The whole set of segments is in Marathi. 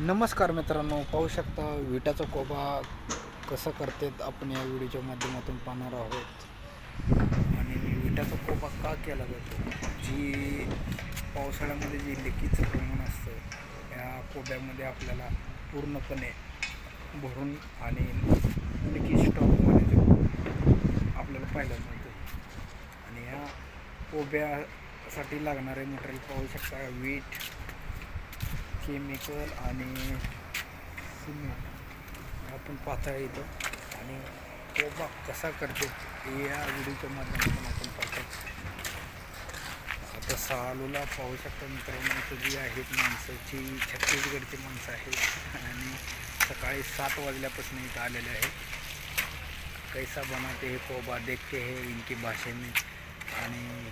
नमस्कार मित्रांनो पाहू शकता विटाचा कोबा कसं करतात आपण या व्हिडिओच्या माध्यमातून पाहणार आहोत. आणि विटाचा कोबा का केला जातो? जी पावसाळ्यामध्ये जी लिकीचं प्रमाण असतं या कोब्यामध्ये आपल्याला पूर्णपणे भरून आणि लिकी स्टॉकमध्ये आपल्याला पाहायला मिळतं. आणि या कोब्यासाठी लागणारे मटेरियल पाहू शकता वीट केमिकल आणि सिमेंट आपण पाहता येतो. आणि कोबा कसा करते या व्हिडिओच्या माध्यमातून आपण पाहतो. आता सालूला पाहू शकता मित्रांनो जी आहेत माणसाची छत्तीसगडची माणसं आहेत. आणि सकाळी सात वाजल्यापासून इथं आलेले आहेत. कैसा बनाते हे कोबा देखते हे इनकी भाषेने आणि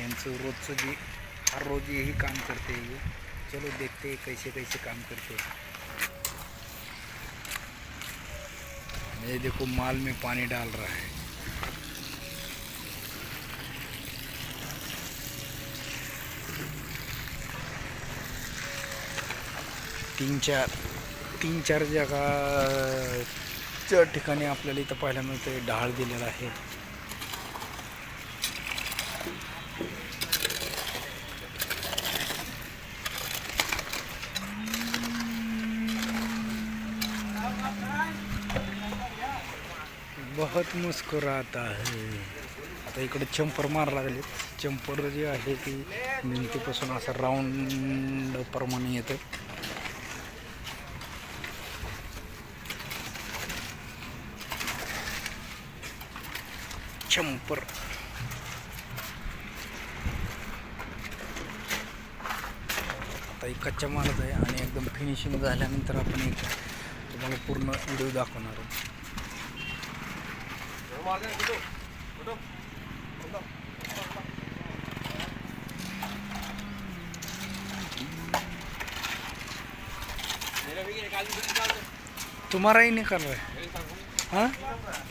यांचं रोजचं जे हर रोज यही काम करते हे. चलो देखते हैं कैसे कैसे काम करते हैं। ये देखो, माल में पानी डाल रहा है। तीन चार तीन चार जागाच्या ठिकाणी आपल्याला इथं पाहायला मिळतं ढाळ दिलेला आहे. बहुत मुस्कुराता है। आता इकडे चंपर मार लागले चंपर जे आहे ती भिंतीपासून असं राऊंड प्रमाणे येतं. चंपर. आता एक कच्च्या मारत आहे आणि एकदम फिनिशिंग झाल्यानंतर आपण एक तुम्हाला पूर्ण व्हिडिओ दाखवणार आहोत. तुम्हारा ही नहीं कर रहा है हाँ